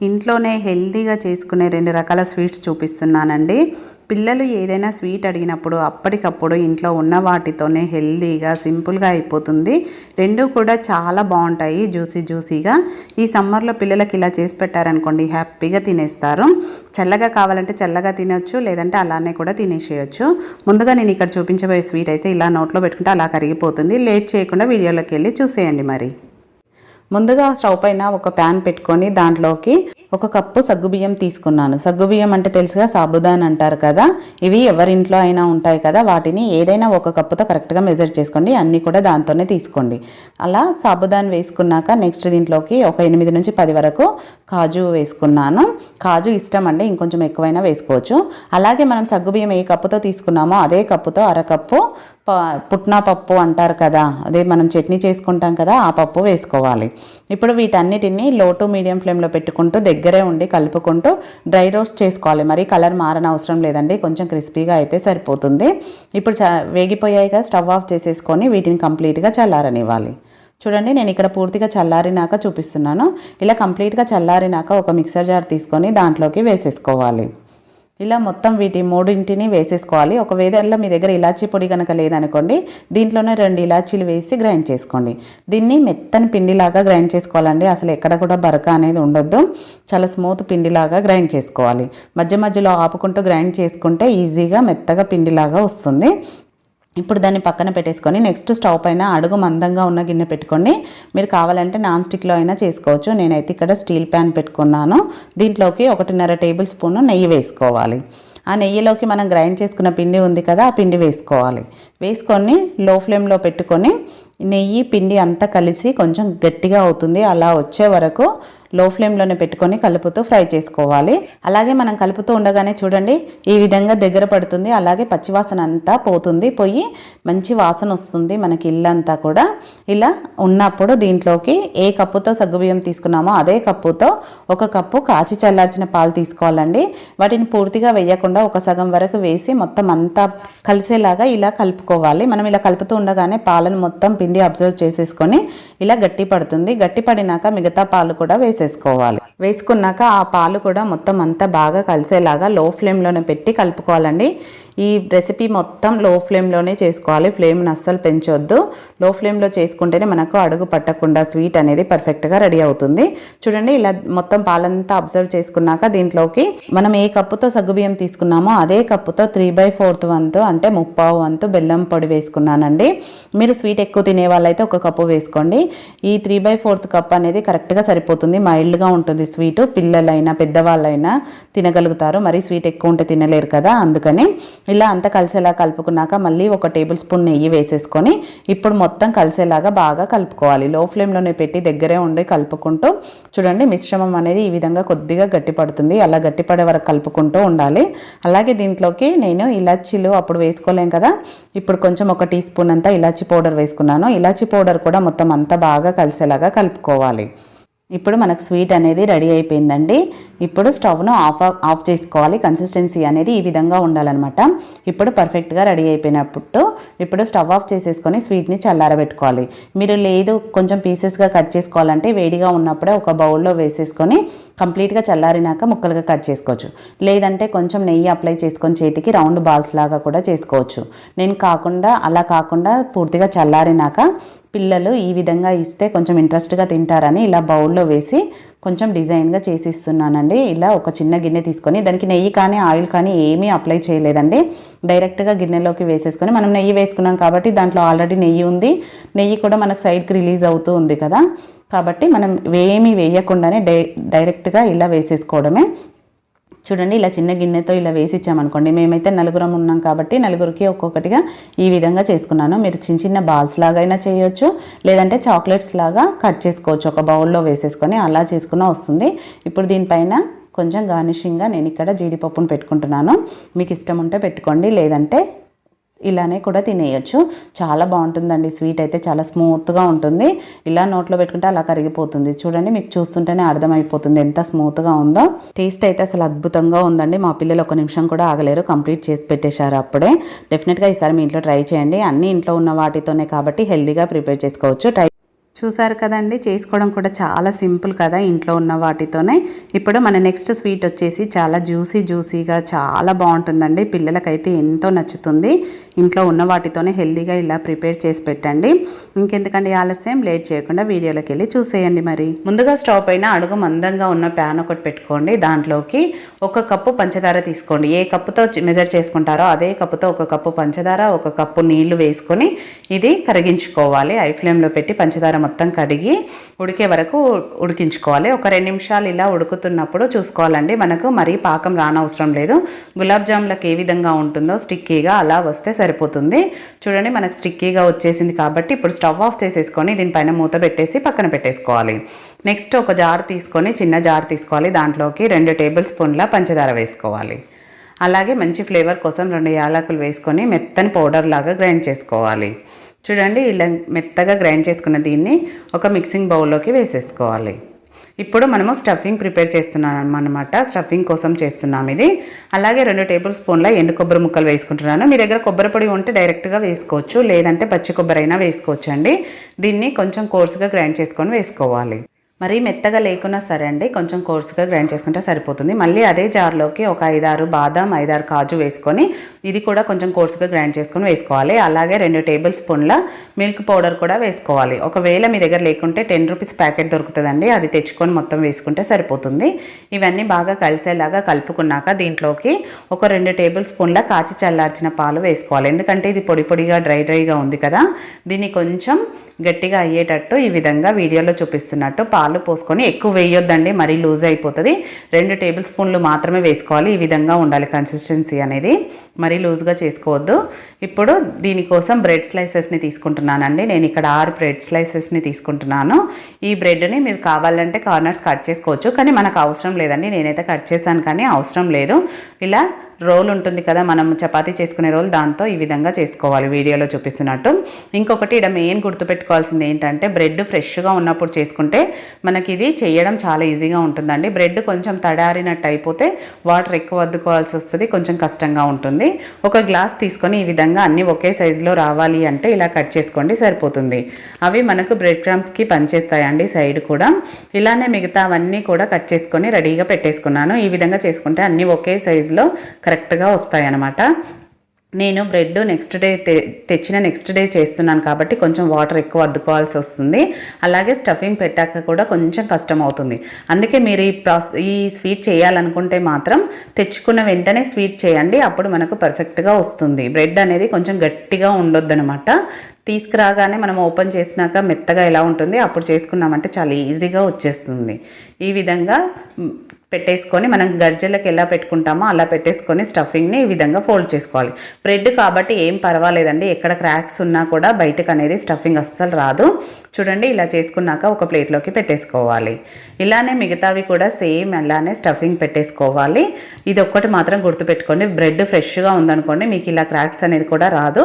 ఇంట్లోనే హెల్తీగా చేసుకునే రెండు రకాల స్వీట్స్ చూపిస్తున్నానండి. పిల్లలు ఏదైనా స్వీట్ అడిగినప్పుడు అప్పటికప్పుడు ఇంట్లో ఉన్న వాటితోనే హెల్తీగా సింపుల్గా అయిపోతుంది. రెండు కూడా చాలా బాగుంటాయి జ్యూసీ జ్యూసీగా. ఈ సమ్మర్లో పిల్లలకి ఇలా చేసి పెట్టారనుకోండి హ్యాపీగా తినేస్తారు. చల్లగా కావాలంటే చల్లగా తినొచ్చు లేదంటే అలానే కూడా తినేసేయచ్చు. ముందుగా నేను ఇక్కడ చూపించబోయే స్వీట్ అయితే ఇలా నోట్లో పెట్టుకుంటే అలా కరిగిపోతుంది. లేట్ చేయకుండా వీడియోలోకి వెళ్ళి చూసేయండి మరి. ముందుగా స్టవ్ పైన ఒక ప్యాన్ పెట్టుకొని దాంట్లోకి ఒక కప్పు సగ్గుబియ్యం తీసుకున్నాను. సగ్గుబియ్యం అంటే తెలుసుగా సాబుదాన్ అంటారు కదా. ఇవి ఎవరింట్లో అయినా ఉంటాయి కదా వాటిని ఏదైనా ఒక కప్పుతో కరెక్ట్గా మెజర్ చేసుకోండి. అన్నీ కూడా దాంతోనే తీసుకోండి. అలా సాబుదాన్ వేసుకున్నాక నెక్స్ట్ దీంట్లోకి ఒక ఎనిమిది నుంచి పది వరకు కాజు వేసుకున్నాను. కాజు ఇష్టం అండి ఇంకొంచెం ఎక్కువైనా వేసుకోవచ్చు. అలాగే మనం సగ్గుబియ్యం ఏ కప్పుతో తీసుకున్నామో అదే కప్పుతో అరకప్పు పుట్నా పప్పు అంటారు కదా అదే మనం చట్నీ చేసుకుంటాం కదా ఆ పప్పు వేసుకోవాలి. ఇప్పుడు వీటన్నిటిని లో టు మీడియం ఫ్లేమ్లో పెట్టుకుంటూ దగ్గరే ఉండి కలుపుకుంటూ డ్రై రోస్ట్ చేసుకోవాలి. మరి కలర్ మారన అవసరం లేదండి కొంచెం క్రిస్పీగా అయితే సరిపోతుంది. ఇప్పుడు చ వేగిపోయాయిగా స్టవ్ ఆఫ్ చేసేసుకొని వీటిని కంప్లీట్గా చల్లారనివ్వాలి. చూడండి నేను ఇక్కడ పూర్తిగా చల్లారినాక చూపిస్తున్నాను. ఇలా కంప్లీట్గా చల్లారినాక ఒక మిక్సర్ జార్ తీసుకొని దాంట్లోకి వేసేసుకోవాలి. ఇలా మొత్తం వీటి మూడింటిని వేసేసుకోవాలి. ఒకవేళ మీ దగ్గర ఇలాచీ పొడి కనుక లేదనుకోండి దీంట్లోనే రెండు ఇలాచీలు వేసి గ్రైండ్ చేసుకోండి. దీన్ని మెత్తని పిండిలాగా గ్రైండ్ చేసుకోవాలండి. అసలు ఎక్కడ కూడా బరక అనేది ఉండొద్దు. చాలా స్మూత్ పిండిలాగా గ్రైండ్ చేసుకోవాలి. మధ్య మధ్యలో ఆపుకుంటూ గ్రైండ్ చేసుకుంటే ఈజీగా మెత్తగా పిండిలాగా వస్తుంది. ఇప్పుడు దాన్ని పక్కన పెట్టేసుకొని నెక్స్ట్ స్టవ్ పైన అడుగు మందంగా ఉన్న గిన్నె పెట్టుకోండి మీరు కావాలంటే నాన్ స్టిక్లో అయినా చేసుకోవచ్చు. నేనైతే ఇక్కడ స్టీల్ ప్యాన్ పెట్టుకున్నాను. దీంట్లోకి ఒకటిన్నర టేబుల్ స్పూన్ నెయ్యి వేసుకోవాలి. ఆ నెయ్యిలోకి మనం గ్రైండ్ చేసుకున్న పిండి ఉంది కదా ఆ పిండి వేసుకోవాలి. వేసుకొని లో ఫ్లేమ్లో పెట్టుకొని నెయ్యి పిండి అంతా కలిసి కొంచెం గట్టిగా అవుతుంది. అలా వచ్చే వరకు లో ఫ్లేమ్లోనే పెట్టుకొని కలుపుతూ ఫ్రై చేసుకోవాలి. అలాగే మనం కలుపుతూ ఉండగానే చూడండి ఈ విధంగా దగ్గర పడుతుంది అలాగే పచ్చివాసన అంతా పోతుంది. పోయి మంచి వాసన వస్తుంది మనకి ఇల్లంతా కూడా. ఇలా ఉన్నప్పుడు దీంట్లోకి ఏ కప్పుతో సగ్గుబియ్యం తీసుకున్నామో అదే కప్పుతో ఒక కప్పు కాచి చల్లార్చిన పాలు తీసుకోవాలండి. వాటిని పూర్తిగా వేయకుండా ఒక సగం వరకు వేసి మొత్తం అంతా కలిసేలాగా ఇలా కలుపుకోవాలి. మనం ఇలా కలుపుతూ ఉండగానే పాలను మొత్తం పిండి అబ్జర్వ్ చేసేసుకొని ఇలా గట్టి పడుతుంది గట్టి పడినాక మిగతా పాలు కూడా వేసి వేసేసుకోవాలి. వేసుకున్నాక ఆ పాలు కూడా మొత్తం అంతా బాగా కలిసేలాగా లో ఫ్లేమ్లోనే పెట్టి కలుపుకోవాలండి. ఈ రెసిపీ మొత్తం లో ఫ్లేమ్లోనే చేసుకోవాలి. ఫ్లేమ్ని అస్సలు పెంచొద్దు. లో ఫ్లేమ్లో చేసుకుంటేనే మనకు అడుగు పట్టకుండా స్వీట్ అనేది పర్ఫెక్ట్గా రెడీ అవుతుంది. చూడండి ఇలా మొత్తం పాలంతా అబ్జర్వ్ చేసుకున్నాక దీంట్లోకి మనం ఏ కప్పుతో సగ్గుబియ్యం తీసుకున్నామో అదే కప్పుతో త్రీ బై ఫోర్త్ వంతు అంటే ముప్పావు వంతు బెల్లం పొడి వేసుకున్నానండి. మీరు స్వీట్ ఎక్కువ తినే వాళ్ళైతే ఒక కప్పు వేసుకోండి. ఈ త్రీ బై ఫోర్త్ కప్ అనేది కరెక్ట్గా సరిపోతుంది. మైల్డ్గా ఉంటుంది స్వీటు. పిల్లలైనా పెద్దవాళ్ళైనా తినగలుగుతారు. మరి స్వీట్ ఎక్కువ ఉంటే తినలేరు కదా అందుకని ఇలా అంతా కలిసేలా కలుపుకున్నాక మళ్ళీ ఒక టేబుల్ స్పూన్ నెయ్యి వేసేసుకొని ఇప్పుడు మొత్తం కలిసేలాగా బాగా కలుపుకోవాలి. లో ఫ్లేమ్లోనే పెట్టి దగ్గరే ఉండి కలుపుకుంటూ చూడండి మిశ్రమం అనేది ఈ విధంగా కొద్దిగా గట్టిపడుతుంది అలా గట్టిపడే వరకు కలుపుకుంటూ ఉండాలి. అలాగే దీంట్లోకి నేను ఇలాచీలు అప్పుడు వేసుకోలేం కదా ఇప్పుడు కొంచెం ఒక టీ స్పూన్ అంతా ఇలాచీ పౌడర్ వేసుకున్నాను. ఇలాచీ పౌడర్ కూడా మొత్తం అంతా బాగా కలిసేలాగా కలుపుకోవాలి. ఇప్పుడు మనకు స్వీట్ అనేది రెడీ అయిపోయిందండి. ఇప్పుడు స్టవ్ను ఆఫ్ ఆఫ్ చేసుకోవాలి. కన్సిస్టెన్సీ అనేది ఈ విధంగా ఉండాలన్నమాట. ఇప్పుడు పర్ఫెక్ట్గా రెడీ అయిపోయినప్పుడు ఇప్పుడు స్టవ్ ఆఫ్ చేసేసుకొని స్వీట్ని చల్లారబెట్టుకోవాలి. మీరు లేదు కొంచెం పీసెస్గా కట్ చేసుకోవాలంటే వేడిగా ఉన్నప్పుడే ఒక బౌల్లో వేసేసుకొని కంప్లీట్గా చల్లారినాక ముక్కలుగా కట్ చేసుకోవచ్చు. లేదంటే కొంచెం నెయ్యి అప్లై చేసుకొని చేతికి రౌండ్ బాల్స్ లాగా కూడా చేసుకోవచ్చు. నేను కాకుండా అలా కాకుండా పూర్తిగా చల్లారినాక పిల్లలు ఈ విధంగా ఇస్తే కొంచెం ఇంట్రెస్ట్గా తింటారని ఇలా బౌల్లో వేసి కొంచెం డిజైన్గా చేసి ఇస్తున్నానండి ఇలా ఒక చిన్న గిన్నె తీసుకొని దానికి నెయ్యి కానీ ఆయిల్ కానీ ఏమీ అప్లై చేయలేదండి. డైరెక్ట్గా గిన్నెలోకి వేసేసుకొని మనం నెయ్యి వేసుకున్నాం కాబట్టి దాంట్లో ఆల్రెడీ నెయ్యి ఉంది. నెయ్యి కూడా మనకు సైడ్కి రిలీజ్ అవుతూ ఉంది కదా. కాబట్టి మనం ఏమీ వేయకుండానే డై డైరెక్ట్గా ఇలా వేసేసుకోవడమే చూడండి ఇలా చిన్న గిన్నెతో ఇలా వేసి ఇచ్చామనుకోండి మేమైతే నలుగురం ఉన్నాం కాబట్టి నలుగురికి ఒక్కొక్కటిగా ఈ విధంగా చేసుకున్నాను. మీరు చిన్న చిన్న బాల్స్ లాగా అయినా చేయొచ్చు లేదంటే చాక్లెట్స్ లాగా కట్ చేసుకోవచ్చు ఒక బౌల్లో వేసేసుకొని అలా చేసుకున్న వస్తుంది. ఇప్పుడు దీనిపైన కొంచెం గార్నిషింగ్గా నేను ఇక్కడ జీడిపప్పును పెట్టుకుంటున్నాను. మీకు ఇష్టం ఉంటే పెట్టుకోండి లేదంటే ఇలానే కూడా తినేయచ్చు. చాలా బాగుంటుందండి. స్వీట్ అయితే చాలా స్మూత్గా ఉంటుంది. ఇలా నోట్లో పెట్టుకుంటే అలా కరిగిపోతుంది. చూడండి మీకు చూస్తుంటేనే అర్థమైపోతుంది ఎంత స్మూత్గా ఉందో. టేస్ట్ అయితే అసలు అద్భుతంగా ఉందండి. మా పిల్లలు ఒక నిమిషం కూడా ఆగలేరు. కంప్లీట్ చేసి పెట్టేశారు అప్పుడే. డెఫినెట్గా ఈసారి మీ ఇంట్లో ట్రై చేయండి. అన్ని ఇంట్లో ఉన్న వాటితోనే కాబట్టి హెల్తీగా ప్రిపేర్ చేసుకోవచ్చు. ట్రై చూసారు కదండి? చేసుకోవడం కూడా చాలా సింపుల్ కదా ఇంట్లో ఉన్న వాటితోనే. ఇప్పుడు మన నెక్స్ట్ స్వీట్ వచ్చేసి చాలా జ్యూసీ జ్యూసీగా చాలా బాగుంటుందండి. పిల్లలకైతే ఎంతో నచ్చుతుంది. ఇంట్లో ఉన్న వాటితోనే హెల్తీగా ఇలా ప్రిపేర్ చేసి పెట్టండి. ఇంకెందుకండి ఆలస్యం? లేట్ చేయకుండా వీడియోలోకి వెళ్ళి చూసేయండి మరి. ముందుగా స్టవ్ పైన అడుగు మందంగా ఉన్న ప్యాన్ ఒకటి పెట్టుకోండి. దాంట్లోకి ఒక కప్పు పంచదార తీసుకోండి. ఏ కప్పుతో మెజర్ చేసుకుంటారో అదే కప్పుతో ఒక కప్పు పంచదార ఒక కప్పు నీళ్ళు వేసుకొని ఇది కరిగించుకోవాలి. ఐ ఫ్లేమ్లో పెట్టి పంచదార మొత్తం కడిగి ఉడికే వరకు ఉడికించుకోవాలి. ఒక రెండు నిమిషాలు ఇలా ఉడుకుతున్నప్పుడు చూసుకోవాలండి. మనకు మరీ పాకం రానవసరం లేదు. గులాబ్ జామ్లకు ఏ విధంగా ఉంటుందో స్టిక్కీగా అలా వస్తే సరిపోతుంది. చూడండి మనకు స్టిక్కీగా వచ్చేసింది కాబట్టి ఇప్పుడు స్టవ్ ఆఫ్ చేసేసుకొని దీనిపైన మూత పెట్టేసి పక్కన పెట్టేసుకోవాలి. నెక్స్ట్ ఒక జార్ తీసుకొని చిన్న జార్ తీసుకోవాలి. దాంట్లోకి రెండు టేబుల్ స్పూన్ల పంచదార వేసుకోవాలి. అలాగే మంచి ఫ్లేవర్ కోసం రెండు యాలకులు వేసుకొని మెత్తని పౌడర్ లాగా గ్రైండ్ చేసుకోవాలి. చూడండి ఇలా మెత్తగా గ్రైండ్ చేసుకున్న దీన్ని ఒక మిక్సింగ్ బౌల్లోకి వేసేసుకోవాలి. ఇప్పుడు మనము స్టఫింగ్ ప్రిపేర్ చేస్తున్నాం అనమాట స్టఫింగ్ కోసం చేస్తున్నాం ఇది. అలాగే రెండు టేబుల్ స్పూన్ల ఎండు కొబ్బరి ముక్కలు వేసుకుంటున్నాను. మీ దగ్గర కొబ్బరి పొడి ఉంటే డైరెక్ట్గా వేసుకోవచ్చు లేదంటే పచ్చి కొబ్బరి అయినా వేసుకోవచ్చు అండి దీన్ని కొంచెం కోర్సుగా గ్రైండ్ చేసుకొని వేసుకోవాలి. మరీ మెత్తగా లేకున్నా సరే అండి కొంచెం కోర్సుగా గ్రైండ్ చేసుకుంటే సరిపోతుంది. మళ్ళీ అదే జార్లోకి ఒక ఐదారు బాదం ఐదారు కాజు వేసుకొని ఇది కూడా కొంచెం కోర్సుగా గ్రైండ్ చేసుకొని వేసుకోవాలి. అలాగే రెండు టేబుల్ స్పూన్ల మిల్క్ పౌడర్ కూడా వేసుకోవాలి. ఒకవేళ మీ దగ్గర లేకుంటే టెన్ రూపీస్ ప్యాకెట్ దొరుకుతుందండి అది తెచ్చుకొని మొత్తం వేసుకుంటే సరిపోతుంది. ఇవన్నీ బాగా కలిసేలాగా కలుపుకున్నాక దీంట్లోకి ఒక రెండు టేబుల్ స్పూన్ల కాచి చల్లార్చిన పాలు వేసుకోవాలి. ఎందుకంటే ఇది పొడి పొడిగా డ్రై డ్రైగా ఉంది కదా దీన్ని కొంచెం గట్టిగా అయ్యేటట్టు ఈ విధంగా వీడియోలో చూపిస్తున్నట్టు పాలు పోసుకొని ఎక్కువ వేయొద్దండి మరీ లూజ్ అయిపోతుంది. రెండు టేబుల్ స్పూన్లు మాత్రమే వేసుకోవాలి ఈ విధంగా ఉండాలి కన్సిస్టెన్సీ అనేది. మరీ లూజ్గా చేసుకోవద్దు. ఇప్పుడు దీనికోసం బ్రెడ్ స్లైసెస్ని తీసుకుంటున్నానండి. నేను ఇక్కడ ఆరు బ్రెడ్ స్లైసెస్ని తీసుకుంటున్నాను. ఈ బ్రెడ్ని మీరు కావాలంటే కార్నర్స్ కట్ చేసుకోవచ్చు కానీ మనకు అవసరం లేదండి. నేనైతే కట్ చేశాను కానీ అవసరం లేదు. ఇలా రోల్ ఉంటుంది కదా మనం చపాతీ చేసుకునే రోల్ దాంతో ఈ విధంగా చేసుకోవాలి వీడియోలో చూపిస్తున్నట్టు. ఇంకొకటి ఇక్కడ మెయిన్ గుర్తుపెట్టుకోవాల్సింది ఏంటంటే బ్రెడ్ ఫ్రెష్గా ఉన్నప్పుడు చేసుకుంటే మనకి ఇది చేయడం చాలా ఈజీగా ఉంటుందండి. బ్రెడ్ కొంచెం తడారినట్టు అయిపోతే వాటర్ ఎక్కువ అద్దుకోవాల్సి వస్తుంది కొంచెం కష్టంగా ఉంటుంది. ఒక గ్లాస్ తీసుకొని ఈ విధంగా అన్నీ ఒకే సైజులో రావాలి అంటే ఇలా కట్ చేసుకోండి సరిపోతుంది. అవి మనకు బ్రెడ్ క్రమ్స్కి పనిచేస్తాయండి సైడ్ కూడా. ఇలానే మిగతా అవన్నీ కూడా కట్ చేసుకొని రెడీగా పెట్టేసుకున్నాను. ఈ విధంగా చేసుకుంటే అన్నీ ఒకే సైజులో కరెక్ట్గా వస్తాయన్నమాట. నేను బ్రెడ్ నెక్స్ట్ డే తె తెచ్చిన నెక్స్ట్ డే చేస్తున్నాను కాబట్టి కొంచెం వాటర్ ఎక్కువ అద్దుకోవాల్సి వస్తుంది. అలాగే స్టఫింగ్ పెట్టాక కూడా కొంచెం కష్టం అవుతుంది. అందుకే మీరు ఈ ప్రాస్ ఈ స్వీట్ చేయాలనుకుంటే మాత్రం తెచ్చుకున్న వెంటనే స్వీట్ చేయండి. అప్పుడు మనకు పర్ఫెక్ట్గా వస్తుంది. బ్రెడ్ అనేది కొంచెం గట్టిగా ఉండొద్దనమాట తీసుకురాగానే మనం ఓపెన్ చేసినాక మెత్తగా ఎలా ఉంటుంది అప్పుడు చేసుకున్నామంటే చాలా ఈజీగా వచ్చేస్తుంది. ఈ విధంగా పెట్టేసుకొని మనం గర్జలకు ఎలా పెట్టుకుంటామో అలా పెట్టేసుకొని స్టఫింగ్ని ఈ విధంగా ఫోల్డ్ చేసుకోవాలి. బ్రెడ్ కాబట్టి ఏం పర్వాలేదండి. ఎక్కడ క్రాక్స్ ఉన్నా కూడా బయటకు అనేది స్టఫింగ్ అస్సలు రాదు. చూడండి ఇలా చేసుకున్నాక ఒక ప్లేట్లోకి పెట్టేసుకోవాలి. ఇలానే మిగతావి కూడా సేమ్ అలానే స్టఫింగ్ పెట్టేసుకోవాలి. ఇది ఒక్కటి మాత్రం గుర్తుపెట్టుకోండి. బ్రెడ్ ఫ్రెష్గా ఉందనుకోండి మీకు ఇలా క్రాక్స్ అనేది కూడా రాదు.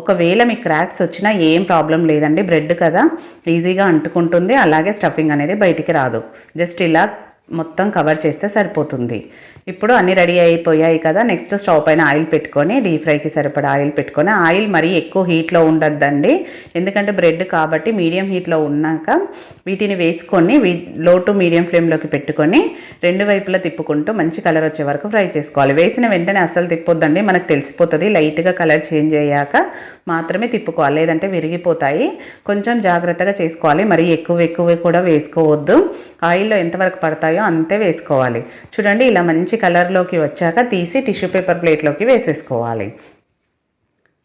ఒకవేళ మీకు క్రాక్స్ వచ్చినా ఏం ప్రాబ్లం లేదండి. బ్రెడ్ కదా ఈజీగా అంటుకుంటుంది. అలాగే స్టఫింగ్ అనేది బయటికి రాదు. జస్ట్ ఇలా మొత్తం కవర్ చేస్తే సరిపోతుంది. ఇప్పుడు అన్నీ రెడీ అయిపోయాయి కదా నెక్స్ట్ స్టవ్ పైన ఆయిల్ పెట్టుకొని డీప్ ఫ్రైకి సరిపడా ఆయిల్ పెట్టుకొని ఆయిల్ మరీ ఎక్కువ హీట్లో ఉండద్దండి. ఎందుకంటే బ్రెడ్ కాబట్టి మీడియం హీట్లో ఉన్నాక వీటిని వేసుకొని వీ లో టు మీడియం ఫ్లేమ్లోకి పెట్టుకొని రెండు వైపులా తిప్పుకుంటూ మంచి కలర్ వచ్చే వరకు ఫ్రై చేసుకోవాలి. వేసిన వెంటనే అస్సలు తిప్పొద్దండి మనకు తెలిసిపోతుంది. లైట్గా కలర్ చేంజ్ అయ్యాక మాత్రమే తిప్పుకోవాలి. లేదంటే విరిగిపోతాయి. కొంచెం జాగ్రత్తగా చేసుకోవాలి. మరి ఎక్కువ ఎక్కువ కూడా వేసుకోవద్దు. ఆయిల్లో ఎంతవరకు పడతాయో అంతే వేసుకోవాలి. చూడండి ఇలా మంచి కలర్లోకి వచ్చాక తీసి టిష్యూ పేపర్ ప్లేట్లోకి వేసేసుకోవాలి.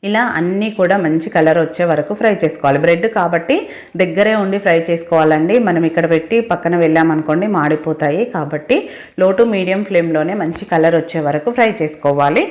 ఇలా అన్నీ కూడా మంచి కలర్ వచ్చే వరకు ఫ్రై చేసుకోవాలి. బ్రెడ్ కాబట్టి దగ్గరే ఉండి ఫ్రై చేసుకోవాలండి. మనం ఇక్కడ పెట్టి పక్కన వెళ్ళామనుకోండి మాడిపోతాయి. కాబట్టి లో టు మీడియం ఫ్లేమ్లోనే మంచి కలర్ వచ్చే వరకు ఫ్రై చేసుకోవాలి.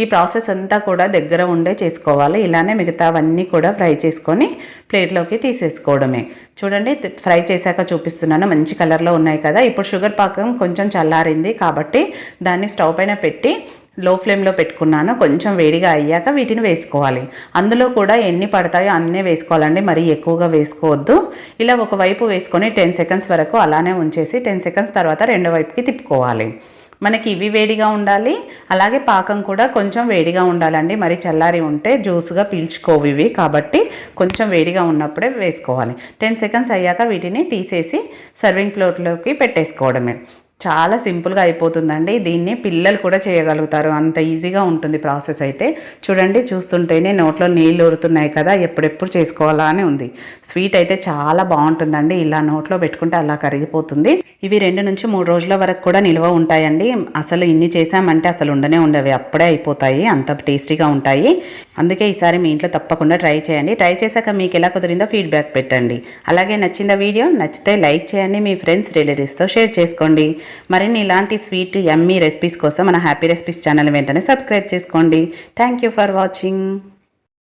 ఈ ప్రాసెస్ అంతా కూడా దగ్గర ఉండే చేసుకోవాలి. ఇలానే మిగతావన్నీ కూడా ఫ్రై చేసుకొని ప్లేట్లోకి తీసేసుకోవడమే. చూడండి ఫ్రై చేశాక చూపిస్తున్నాను. మంచి కలర్లో ఉన్నాయి కదా. ఇప్పుడు షుగర్ పాకం కొంచెం చల్లారింది కాబట్టి దాన్ని స్టవ్ పైన పెట్టి లో ఫ్లేమ్లో పెట్టుకున్నాను. కొంచెం వేడిగా అయ్యాక వీటిని వేసుకోవాలి. అందులో కూడా ఎన్ని పడతాయో అన్నీ వేసుకోవాలండి. మరీ ఎక్కువగా వేసుకోవద్దు. ఇలా ఒక వైపు వేసుకొని టెన్ సెకండ్స్ వరకు అలానే ఉంచేసి టెన్ సెకండ్స్ తర్వాత రెండో వైపుకి తిప్పుకోవాలి. మనకి ఇవి వేడిగా ఉండాలి. అలాగే పాకం కూడా కొంచెం వేడిగా ఉండాలండి. మరి చల్లారి ఉంటే జ్యూస్గా పీల్చుకోవు ఇవి. కాబట్టి కొంచెం వేడిగా ఉన్నప్పుడే వేసుకోవాలి. టెన్ సెకండ్స్ అయ్యాక వీటిని తీసేసి సర్వింగ్ ప్లేట్లోకి పెట్టేసుకోవడమే. చాలా సింపుల్గా అయిపోతుందండి. దీన్ని పిల్లలు కూడా చేయగలుగుతారు. అంత ఈజీగా ఉంటుంది ప్రాసెస్ అయితే. చూడండి చూస్తుంటేనే నోట్లో నీళ్ళు ఊరుతున్నాయి కదా ఎప్పుడెప్పుడు చేసుకోవాలా అని ఉంది. స్వీట్ అయితే చాలా బాగుంటుందండి. ఇలా నోట్లో పెట్టుకుంటే అలా కరిగిపోతుంది. ఇవి రెండు నుంచి మూడు రోజుల వరకు కూడా నిల్వ ఉంటాయండి. అసలు ఇన్ని చేసామంటే అసలు ఉండనే ఉండవి. అప్పుడే అయిపోతాయి. అంత టేస్టీగా ఉంటాయి. అందుకే ఈసారి మీ ఇంట్లో తప్పకుండా ట్రై చేయండి. ట్రై చేశాక మీకు ఎలా కుదిరిందో ఫీడ్బ్యాక్ పెట్టండి. అలాగే నచ్చిందా వీడియో నచ్చితే లైక్ చేయండి. మీ ఫ్రెండ్స్ రిలేటివ్స్తో షేర్ చేసుకోండి. మరిన్ని ఇలాంటి స్వీట్ యమ్మీ రెసిపీస్ కోసం మన హ్యాపీ రెసిపీస్ ఛానల్ వెంటనే సబ్స్క్రైబ్ చేసుకోండి. Thank you for watching.